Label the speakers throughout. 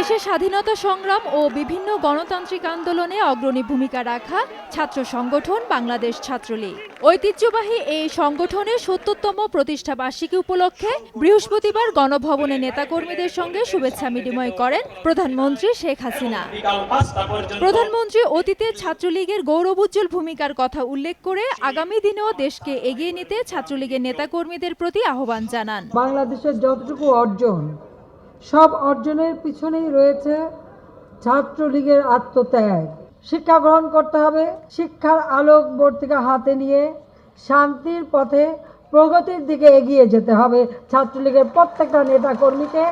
Speaker 1: দেশের স্বাধীনতা সংগ্রাম ও বিভিন্ন গণতান্ত্রিক আন্দোলনে অগ্রণী ভূমিকা রাখা ছাত্র সংগঠন বাংলাদেশ ছাত্রলীগ। ঐতিহ্যবাহী এই সংগঠনের সত্তরতম প্রতিষ্ঠা বার্ষিকী উপলক্ষে বৃহস্পতিবার গণভবনে নেতাকর্মীদের সঙ্গে শুভেচ্ছা বিনিময় করেন প্রধানমন্ত্রী শেখ হাসিনা। প্রধানমন্ত্রী অতীতে ছাত্রলীগের গৌরবোজ্জ্বল ভূমিকার কথা উল্লেখ করে আগামী দিনেও দেশকে এগিয়ে নিতে ছাত্রলীগের নেতাকর্মীদের প্রতি আহ্বান জানান।
Speaker 2: বাংলাদেশের যতটুকু অর্জন সব অর্জনের পিছনেই রয়েছে ছাত্রলীগের আত্মত্যাগ। শিক্ষা গ্রহণ করতে হবে শিক্ষার আলোক বর্তিকা হাতে নিয়ে শান্তির পথে প্রগতির দিকে এগিয়ে যেতে হবে। ছাত্রলীগের প্রত্যেকটা নেতা কর্মীকে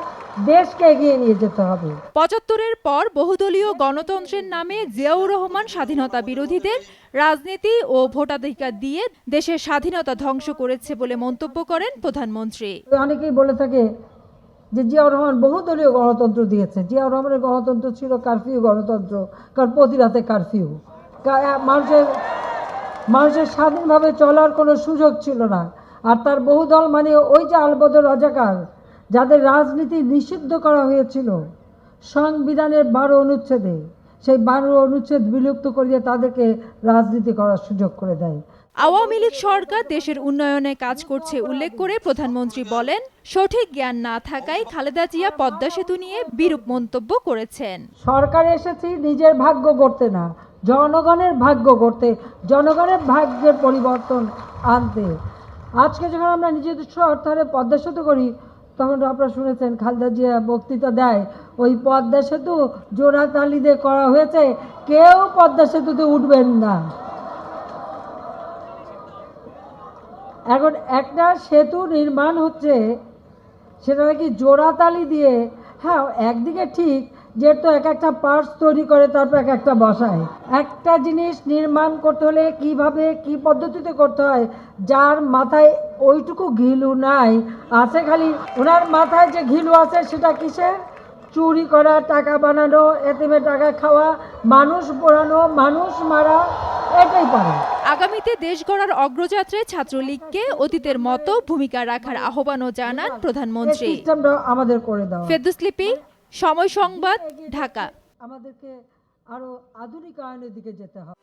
Speaker 2: দেশকে এগিয়ে নিয়ে যেতে হবে।
Speaker 1: পঁচাত্তরের পর বহুদলীয় গণতন্ত্রের নামে জিয়াউর রহমান স্বাধীনতা বিরোধীদের রাজনীতি ও ভোটাধিকার দিয়ে দেশের স্বাধীনতা ধ্বংস করেছে বলে মন্তব্য করেন প্রধানমন্ত্রী।
Speaker 2: অনেকেই বলে থাকে যে জিয়াউর রহমান বহুদলীয় গণতন্ত্র দিয়েছে। জিয়াউর রহমানের গণতন্ত্র ছিল কারফিউ গণতন্ত্র, কারণ প্রতি রাতে কারফিউ মানুষের মানুষের স্বাধীনভাবে চলার কোনো সুযোগ ছিল না। আর তার বহুদল মানে ওই যে আলবদর রাজাকার, যাদের রাজনীতি নিষিদ্ধ করা হয়েছিল, সংবিধানের বারো অনুচ্ছেদে, সেই বারো অনুচ্ছেদ বিলুপ্ত করিয়ে তাদেরকে রাজনীতি করার সুযোগ করে দেয়।
Speaker 1: আওয়ামী লীগ সরকার দেশের উন্নয়নে কাজ করছে উল্লেখ করে প্রধানমন্ত্রী বলেন, সঠিক জ্ঞান না থাকায় খালেদা জিয়া পদ্মা সেতু নিয়ে বিরূপ মন্তব্য করেছেন।
Speaker 2: সরকার এসেছি, নিজের ভাগ্য গড়তে না, জনগণের ভাগ্য গড়তে, জনগণের ভাগ্যের পরিবর্তন আনতে। আজকে যখন আমরা নিজস্ব অর্থারে পদ্মা সেতু করি, তখন আপনারা শুনেছেন, খালেদা জিয়া বক্তৃতা দেয়, ওই পদ্মা সেতু জোড়াতালি দিয়ে করা হয়েছে, কেউ পদ্মা সেতুতে উঠবেন না। এখন একটা সেতু নির্মাণ হচ্ছে, সেটা নাকি জোড়াতালি দিয়ে হ্যাঁ একদিকে ঠিক যে তো এক একটা পার্টস তৈরি করে, তারপর এক একটা বসায়। একটা জিনিস নির্মাণ করতে হলে কীভাবে, কি পদ্ধতিতে করতে হয়, যার মাথায় ওইটুকু ঘিলু নাই, আছে খালি ওনার মাথায় যে ঘিলু আছে, সেটা কিসের চুরি করা, টাকা বানানো এতিমে টাকা খাওয়া, মানুষ পোড়ানো, মানুষ মারা এটাই পারে।
Speaker 1: আগামীতে দেশ গড়ার অগ্রযাত্রায় ছাত্রলীগকে অতীতের মতো ভূমিকা রাখার আহ্বানও জানান প্রধানমন্ত্রী।
Speaker 2: আমাদের করে
Speaker 1: দাও। ফেরদুসলিপি সময় সংবাদ ঢাকা।
Speaker 2: আমাদেরকে আরও আধুনিকায়নের দিকে যেতে হবে।